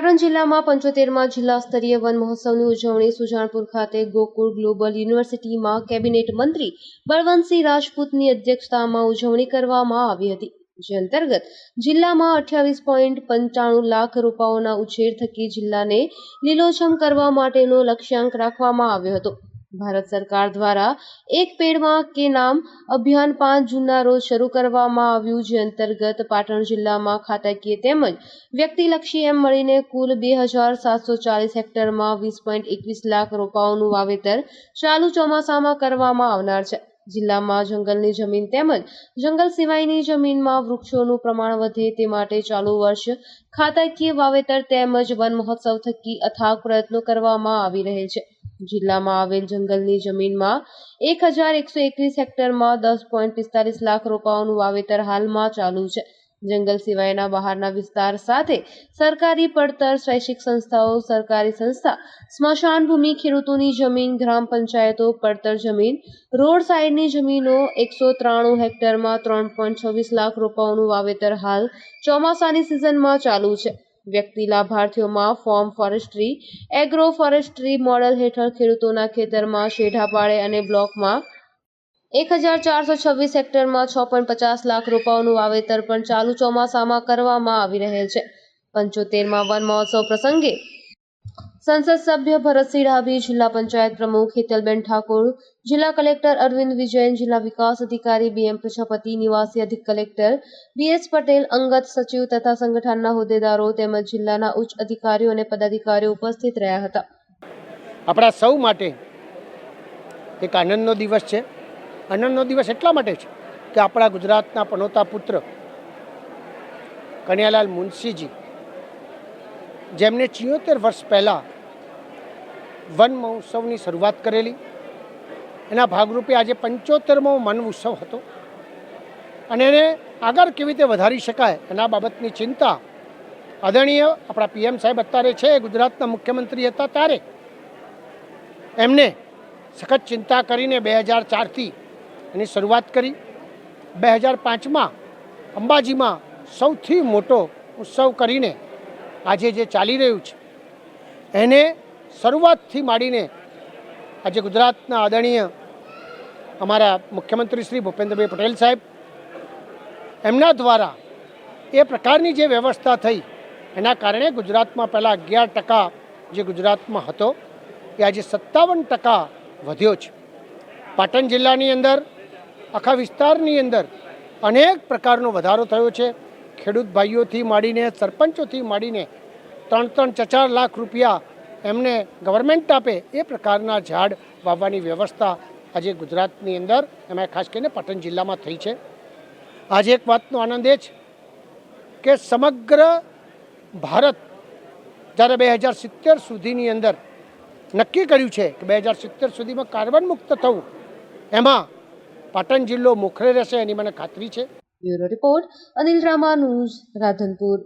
પાટણ જિલ્લામાં પંચોતેરમાં જિલ્લા સ્તરીય વન મહોત્સવની ઉજવણી સુજાણપુર ખાતે ગોકુળ ગ્લોબલ યુનિવર્સિટીમાં કેબિનેટ મંત્રી બળવંતસિંહ રાજપૂતની અધ્યક્ષતામાં ઉજવણી કરવામાં આવી હતી, જે અંતર્ગત જિલ્લામાં અઠ્યાવીસ પોઈન્ટ પંચાણું લાખ રૂપિયાઓના ઉછેર થકી જિલ્લાને લીલોછમ કરવા માટેનો લક્ષ્યાંક રાખવામાં આવ્યો હતો. ભારત સરકાર દ્વારા એક પેડમાં કે નામ અભિયાન પાંચ જૂનના રોજ શરૂ કરવામાં આવ્યું, જે અંતર્ગત પાટણ જિલ્લામાં ખાતાકીય તેમજ વ્યક્તિલક્ષી એમ મળીને કુલ બે હજાર સાતસો ચાલીસ હેક્ટરમાં વીસ પોઈન્ટ એકવીસ લાખ રોપાઓનું વાવેતર ચાલુ ચોમાસામાં કરવામાં આવનાર છે. જિલ્લામાં જંગલની જમીન તેમજ જંગલ સિવાયની જમીનમાં વૃક્ષોનું પ્રમાણ વધે તે માટે ચાલુ વર્ષ ખાતાકીય વાવેતર તેમજ વન મહોત્સવ થકી અથાગ પ્રયત્નો કરવામાં આવી રહેલ છે. જિલ્લામાં આવેલ જંગલની જમીનમાં એક હજાર એકસો એકવીસ હેક્ટરમાં દસ પોઈન્ટ પિસ્તાલીસ લાખ રોપાઓનું વાવેતર હાલમાં ચાલુ છે. જંગલ સિવાયના બહારના વિસ્તાર સાથે સરકારી પડતર શૈક્ષિક સંસ્થાઓ, સરકારી સંસ્થા, સ્મશાન ભૂમિ ખેડૂતોની જમીન, ગ્રામ પંચાયતો, પડતર જમીન, રોડ સાઇડની જમીનો એકસો ત્રાણું હેક્ટરમાં ત્રણ પોઈન્ટ છવ્વીસ લાખ રોપાઓનું વાવેતર હાલ ચોમાસાની સિઝનમાં ચાલુ છે. વ્યક્તિ લાભાર્થીઓમાં farm forestry, agro forestry model હેઠળ ખેડૂતોના ખેતરમાં શેઢાપાળે અને બ્લોકમાં એક હજાર ચારસો છવ્વીસ હેક્ટરમાં છ પોઈન્ટ પચાસ લાખ રોપાઓનું વાવેતર પણ ચાલુ ચોમાસામાં કરવામાં આવી રહેલ છે. પંચોતેરમાં વન મહોત્સવ પ્રસંગે સંસદ સભ્ય ભરતસિંહ ડાભી, જિલ્લા પંચાયત પ્રમુખ હેતલબેન ઠાકોર, જિલ્લા કલેક્ટર અરવિંદ વિજયન, જિલ્લા વિકાસ અધિકારી બીએમ પ્રજાપતિ, નિવાસી અધિક કલેક્ટર બીએસ પટેલ, અંગત સચિવ તથા સંગઠનના હોદ્દેદારો તેમજ જિલ્લાના ઉચ્ચ અધિકારીઓ અને પદાધિકારીઓ ઉપસ્થિત રહ્યા હતા. આપણા સૌ માટે એક આનંદનો દિવસ છે. આનંદનો દિવસ એટલા માટે છે કે આપણા ગુજરાતના પનોતા પુત્ર કન્યાલાલ મુનશીજી, જેમને ચિયોતેર વર્ષ પહેલાં વન મહોત્સવની શરૂઆત કરેલી. એના ભાગરૂપે આજે પંચોતેરમો વન ઉત્સવ હતો. અને એને આગળ કેવી રીતે વધારી શકાય એના બાબતની ચિંતા આદરણીય આપણા પીએમ સાહેબ અત્યારે છે, ગુજરાતના મુખ્યમંત્રી હતા ત્યારે. એમને સખત ચિંતા કરીને બે હજાર ચારથી એની શરૂઆત કરી. બે હજાર પાંચમાં અંબાજીમાં સૌથી મોટો ઉત્સવ કરીને આજે જે ચાલી રહ્યું છે, એને શરૂઆતથી માંડીને આજે ગુજરાતના આદરણીય અમારા મુખ્યમંત્રી શ્રી ભૂપેન્દ્રભાઈ પટેલ સાહેબ, એમના દ્વારા એ પ્રકારની જે વ્યવસ્થા થઈ, એના કારણે ગુજરાતમાં પહેલાં અગિયાર ટકા જે ગુજરાતમાં હતો, એ આજે સત્તાવન ટકા વધ્યો છે. પાટણ જિલ્લાની અંદર, આખા વિસ્તારની અંદર અનેક પ્રકારનો વધારો થયો છે. ખેડૂત ભાઈઓથી માંડીને સરપંચોથી માંડીને ત્રણ ત્રણ ચાર લાખ રૂપિયા એમને ગવર્મેન્ટ આપે એ પ્રકારના ઝાડ વાવવાની વ્યવસ્થા આજે ગુજરાતની અંદર, એમાં ખાસ કરીને પાટણ જિલ્લામાં થઈ છે. આજે એક વાતનો આનંદ એ છે કે સમગ્ર ભારત જ્યારે બે હજાર સિત્તેર સુધીની અંદર નક્કી કર્યું છે કે બે હજાર સિત્તેર સુધીમાં કાર્બન મુક્ત થવું, એમાં પાટણ જિલ્લો મોખરે રહેશે એની મને ખાતરી છે. Bureau report Anil Ramanuj Radhanpur.